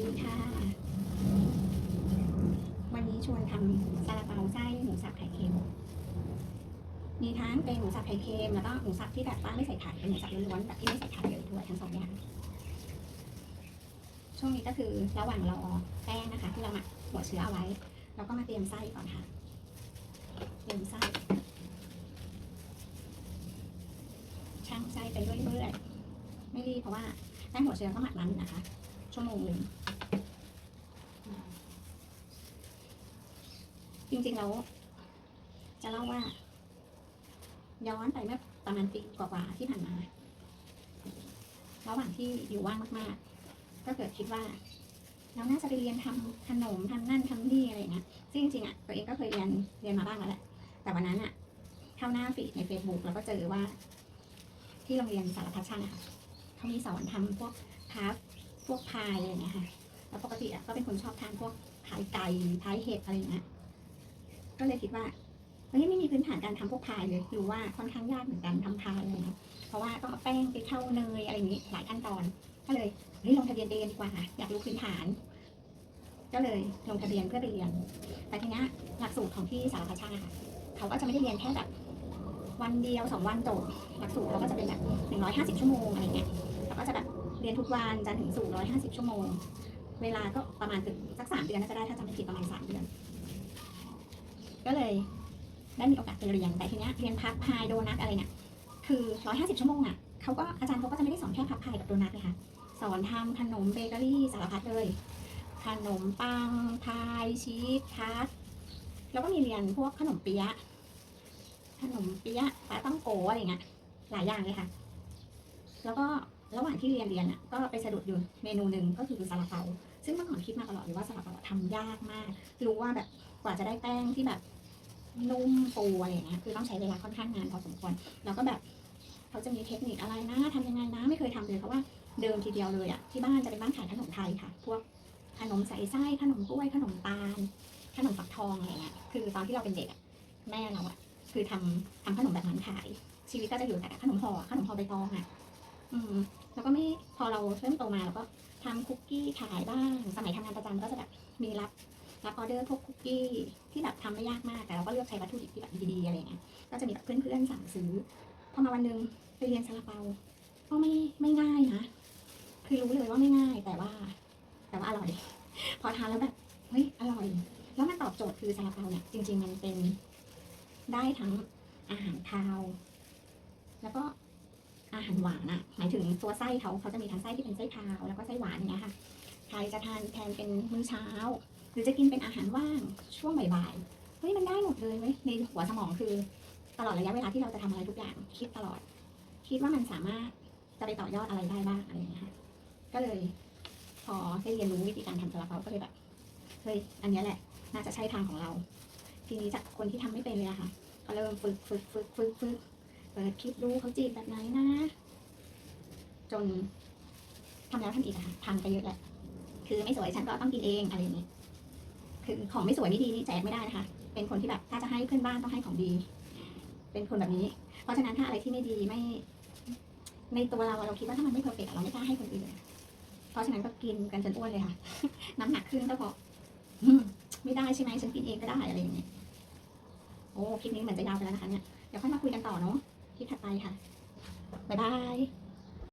ดีค่ะ วันนี้ชวนทำซาลาเปาไส้หมูสับไข่เค็ม มีทั้งเป็นหมูสับไข่เค็มแล้วก็หมูสับที่แบบว่าไม่ใส่ไข่เป็นหมูสับล้วนๆแบบที่ไม่ใส่ไข่เลยด้วยทั้งสองอย่าง ช่วงนี้ก็คือระหว่างรอแป้งนะคะ ที่เราหมักหัวเชื้อเอาไว้เราก็มาเตรียมไส้ก่อนค่ะ เตรียมไส้ช่างไส้ไปเรื่อยๆไม่รีบเพราะว่าแป้งหัวเชื้อก็หมักนั้นนะคะ ชั่วโมงหนึ่งจริงๆแล้วจะเล่าว่า ย้อนไปเมื่อประมาณปีกว่าๆที่ผ่านมาระหว่างที่อยู่ว่างมากๆ ก็เกิดคิดว่าเราน่าจะไปเรียนทำขนมทำนั่นทำนี่อะไรอย่างเงี้ยซึ่งจริงๆอะตัวเองก็เคยเรียนเรียนมาบ้างแล้วแหละ แต่วันนั้นอะเข้าหน้าฟีดใน Facebook แล้วก็เจอว่า ที่โรงเรียนสารพัดช่างอะค่ะเขามีสอนทำพวกพาร์ท พวกพายอะไรอย่างเงี้ยค่ะ แล้วปกติอะก็เป็นคนชอบทานพวกพายไก่พายเห็ดอะไรอย่างเงี้ย ก็เลยคิดว่าเฮ้ยไม่มีพื้นฐานการทำพวกพายเลยรู้ว่าค่อนข้างยากเหมือนกันทำพายอะไรเงี้ย เพราะว่าต้องเอาแป้งไปเข้าเนยอะไรอย่างงี้หลายขั้นตอน ก็เลยเฮ้ยลงทะเบียนเรียนดีกว่าอยากรู้พื้นฐาน ก็เลยลงทะเบียนเพื่อไปเรียน แต่ทีนี้หลักสูตรของที่สารพัดช่างค่ะเขาก็จะไม่ได้เรียนแค่แบบวันเดียวสองวันจบหลักสูตรเขาก็จะเป็นแบบหนึ่งร้อยห้าสิบชั่วโมงอะไรเงี้ย เรียนทุกวันจันทร์ถึงสู่ร้อยห้าสิบชั่วโมง เวลาก็ประมาณถึงสักสามเดือนน่าจะได้ถ้าจำไม่ผิดประมาณสามเดือน ก็เลยได้มีโอกาสไปเรียนแต่ทีเนี้ยเรียนพับพายโดนัทอะไรเนี่ยคือร้อยห้าสิบชั่วโมงอะเขาก็อาจารย์เขาก็จะไม่ได้สอนแค่พับพายกับโดนัทเลยค่ะสอนทำขนมเบเกอรี่สารพัดเลยขนมปังพายชีสทาร์ตแล้วก็มีเรียนพวกขนมเปี๊ยะขนมเปี๊ยะปลาต้องโกอะไรเงี้ยหลายอย่างเลยค่ะ แล้วก็ ระหว่างที่เรียนเรียนอะก็ไปสะดุดอยู่เมนูหนึ่งก็คือซาลาเปาซึ่งเมื่อก่อนคิดมาตลอดเลยว่าซาลาเปาทำยากมาก รู้ว่าแบบกว่าจะได้แป้งที่แบบนุ่มฟูอะไรเงี้ยคือต้องใช้เวลาค่อนข้างนานพอสมควรแล้วก็แบบเขาจะมีเทคนิคอะไรนะทำยังไงนะไม่เคยทำเลยเพราะว่าเดิมทีเดียวเลยอะที่บ้านจะเป็นบ้านขายขนมไทยค่ะ พวกขนมใส่ไส้ขนมกล้วยขนมตาลขนมฝักทองอะไรเงี้ยคือตอนที่เราเป็นเด็กอะแม่เราอะคือทำทำขนมแบบนั้นขาย ชีวิตก็จะอยู่แต่ขนมห่อขนมห่อใบตองอะ อืม แล้วก็ไม่พอเราเริ่มโตมาเราก็ทำคุกกี้ขายบ้าง สมัยทำงานประจำก็จะแบบมีรับรับออเดอร์พวกคุกกี้ที่แบบทำไม่ยากมากแต่เราก็เลือกใช้วัตถุดิบที่แบบดีๆอะไรเงี้ยก็จะมีแบบเพื่อนๆสั่งซื้อพอมาวันหนึ่งไปเรียนซาลาเปาก็ไม่ไม่ง่ายนะคือรู้เลยว่าไม่ง่ายแต่ว่า แต่ว่าอร่อย พอทานแล้วแบบเฮ้ยอร่อย แล้วมันตอบโจทย์คือซาลาเปาเนี่ยจริง ๆ มันเป็นได้ทั้งอาหารคาว แล้วก็ อาหารหวานอะหมายถึงตัวไส้เขาเขาจะมีทั้งไส้ที่เป็นไส้คาวแล้วก็ไส้หวานอย่างเงี้ยค่ะ ใครจะทานแทนเป็นมื้อเช้า หรือจะกินเป็นอาหารว่างช่วงบ่ายๆ เฮ้ยมันได้หมดเลยเว้ยในหัวสมองคือ ตลอดระยะเวลาที่เราจะทำอะไรทุกอย่างคิดตลอด คิดว่ามันสามารถจะไปต่อยอดอะไรได้บ้างอะไรอย่างเงี้ยค่ะ ก็เลยพอได้เรียนรู้วิธีการทำซาลาเปาก็เลยแบบเฮ้ยอันนี้แหละ น่าจะใช่ทางของเรา ทีนี้จากคนที่ทำไม่เป็นเลยอะค่ะ ก็เริ่มฝึกฝึกฝึกฝึกฝึก เปิดคลิปดูเขาจีบแบบไหนนะ จนทำแล้วทำอีกอะค่ะทำไปเยอะแหละ คือไม่สวยฉันก็ต้องกินเองอะไรอย่างเงี้ คือของไม่สวยไม่ดีนี่แจกไม่ได้นะคะ เป็นคนที่แบบถ้าจะให้เพื่อนบ้านต้องให้ของดี เป็นคนแบบนี้ เพราะฉะนั้นถ้าอะไรที่ไม่ดีไม่ ในตัวเราอะเราคิดว่าถ้ามันไม่เพอร์เฟกเราไม่กล้าให้คนอื่นเพราะฉะนั้นก็กินกันจนอ้วนเลยค่ะ น้ำหนักขึ้นก็เพราะอืมไม่ได้ใช่ไหมฉันกินเองก็ได้อะไรอย่างเงี้ยโอ้คลิปนี้เหมือนจะยาวไปแล้วนะคะเนี่ย เดี๋ยวค่อยมาคุยกันต่อเนาะ คลิปถัดไปค่ะ บ๊ายบาย